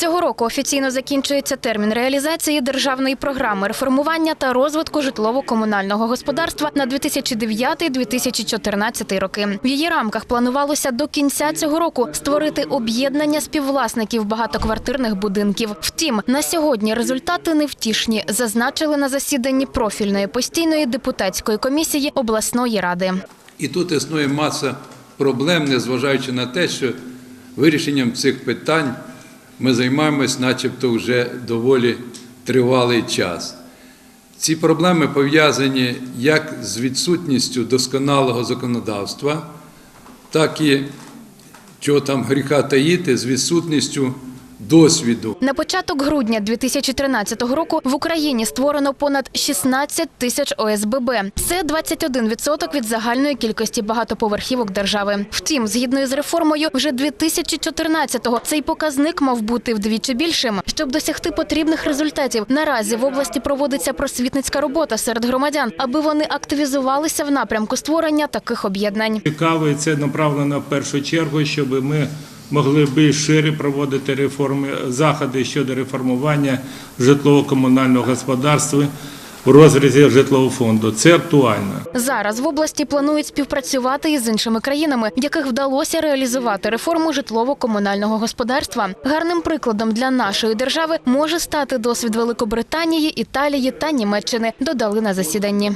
Цього року офіційно закінчується термін реалізації державної програми реформування та розвитку житлово-комунального господарства на 2009-2014 роки. В її рамках планувалося до кінця цього року створити об'єднання співвласників багатоквартирних будинків. Втім, на сьогодні результати невтішні, зазначили на засіданні профільної постійної депутатської комісії обласної ради. І тут існує маса проблем, незважаючи на те, що вирішенням цих питань ми займаємось начебто вже доволі тривалий час. Ці проблеми пов'язані як з відсутністю досконалого законодавства, так і, чого там гріха таїти, з відсутністю досвіду. На початок грудня 2013 року в Україні створено понад 16 тисяч ОСББ. Це 21% від загальної кількості багатоповерхівок держави. Втім, згідно з реформою, вже 2014-го цей показник мав бути вдвічі більшим. Щоб досягти потрібних результатів, наразі в області проводиться просвітницька робота серед громадян, аби вони активізувалися в напрямку створення таких об'єднань. Цікаво, і це направлено в першу чергу, щоб ми могли більш шире проводити реформи, заходи щодо реформування житлово-комунального господарства в розрізі житлового фонду. Це актуально. Зараз в області планують співпрацювати із іншими країнами, в яких вдалося реалізувати реформу житлово-комунального господарства. Гарним прикладом для нашої держави може стати досвід Великобританії, Італії та Німеччини. Додали на засіданні.